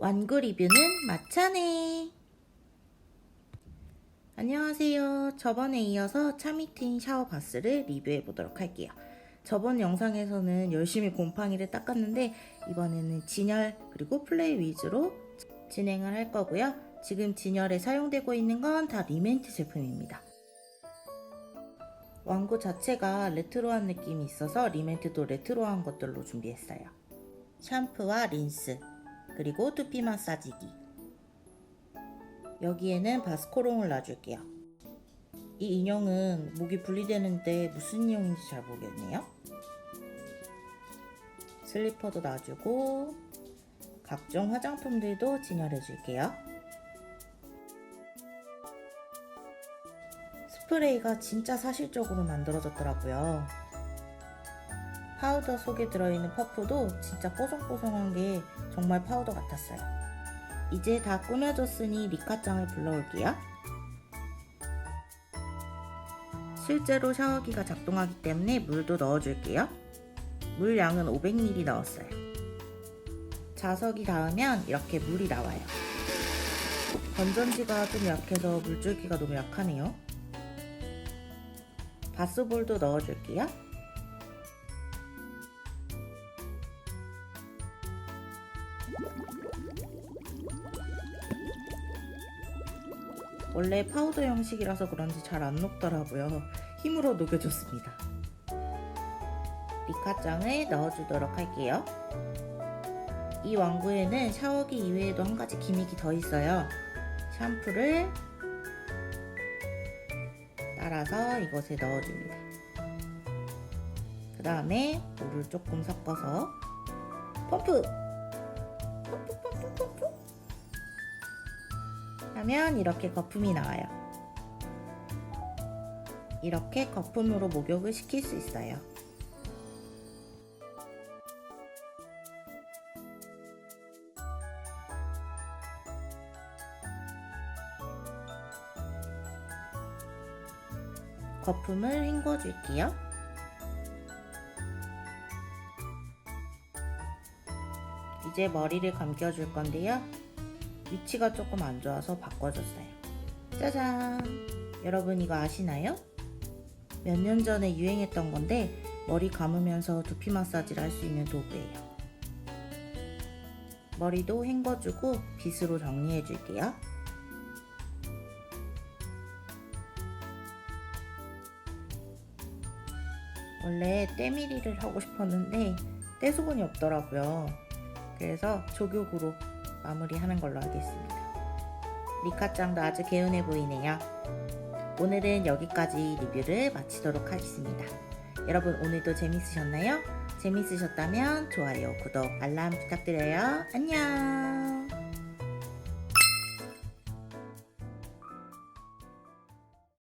완구 리뷰는 마차네. 안녕하세요. 저번에 이어서 차미틴 샤워 바스를 리뷰해 보도록 할게요. 저번 영상에서는 열심히 곰팡이를 닦았는데 이번에는 진열 그리고 플레이 위주로 진행을 할 거고요. 지금 진열에 사용되고 있는 건 다 리멘트 제품입니다. 왕구 자체가 레트로한 느낌이 있어서 리멘트도 레트로한 것들로 준비했어요. 샴푸와 린스, 그리고 두피 마사지기. 여기에는 바스코롱을 놔줄게요. 이 인형은 목이 분리되는데 무슨 인형인지 잘 모르겠네요. 슬리퍼도 놔주고 각종 화장품들도 진열해 줄게요. 스프레이가 진짜 사실적으로 만들어졌더라고요. 파우더 속에 들어있는 퍼프도 진짜 뽀송뽀송한 게 정말 파우더 같았어요. 이제 다 꾸며졌으니 리카짱을 불러올게요. 실제로 샤워기가 작동하기 때문에 물도 넣어줄게요. 물 양은 500ml 넣었어요. 자석이 닿으면 이렇게 물이 나와요. 건전지가 좀 약해서 물줄기가 너무 약하네요. 바스볼도 넣어줄게요. 원래 파우더 형식이라서 그런지 잘 안 녹더라고요. 힘으로 녹여줬습니다. 리카짱을 넣어주도록 할게요. 이 왕구에는 샤워기 이외에도 한 가지 기믹이 더 있어요. 샴푸를 따라서 이것에 넣어줍니다. 그 다음에 물을 조금 섞어서 펌프! 펌프 펌프 하면 이렇게 거품이 나와요. 이렇게 거품으로 목욕을 시킬 수 있어요. 거품을 헹궈줄게요. 이제 머리를 감겨줄 건데요. 위치가 조금 안 좋아서 바꿔줬어요. 짜잔! 여러분 이거 아시나요? 몇 년 전에 유행했던 건데 머리 감으면서 두피 마사지를 할 수 있는 도구예요. 머리도 헹궈주고 빗으로 정리해줄게요. 원래 때밀이를 하고 싶었는데 떼수건이 없더라고요. 그래서 조격으로 마무리하는 걸로 하겠습니다. 리카짱도 아주 개운해 보이네요. 오늘은 여기까지 리뷰를 마치도록 하겠습니다. 여러분 오늘도 재밌으셨나요? 재밌으셨다면 좋아요, 구독, 알람 부탁드려요. 안녕!